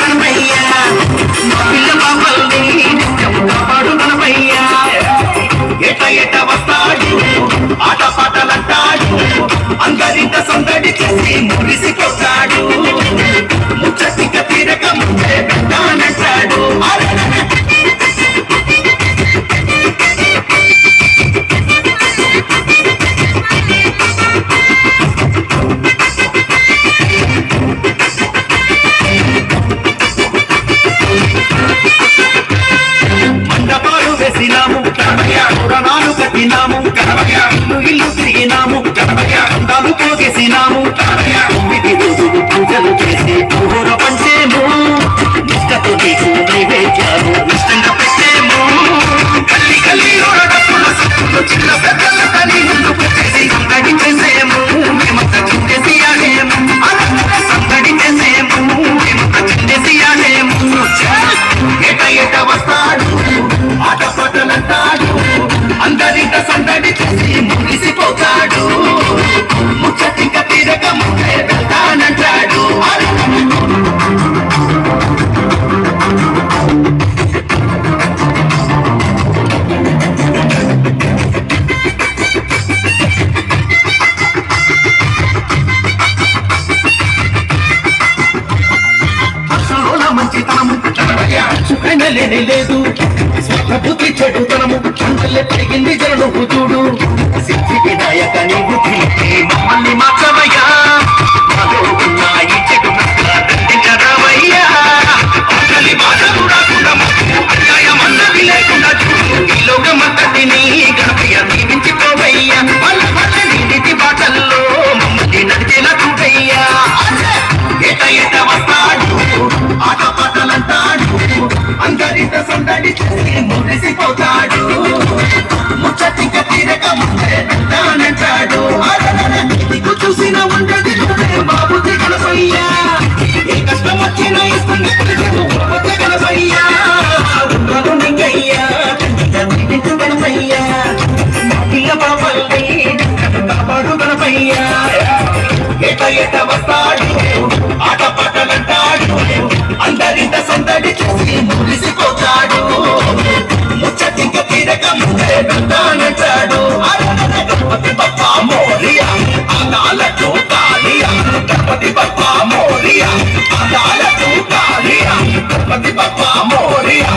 கண்பையா பிள்ளை பாப்பா రోజులు చేసి పూర పంచేము? నిష్టతో నీకు నైవేద్యాలు ఇష్టంగా పెట్టేము? చిన్న అసలు మంచితనము లేదు. స్వప్న చెడుతనము. అందలే పెరిగింది జరడు చూడు సిద్ధి వినాయక నీ బుద్ధి మమ్మల్ని మా చేసి మురిసిపోతాడు. ముచ్చటిక తీరక ముందే వెళ్తానంటాడు నీకు చూసిన ఉండది నువ్వే బాబుతి ఏ కష్టం వచ్చినా ఉండదు నీకయ్యా పిల్ల బాబల్ని కాపాడు ఎట ఎట వస్తాడు ఆట పాటలంటాడు. అందరింత సందడి చూసి பத்தி பப்பா மோரியா.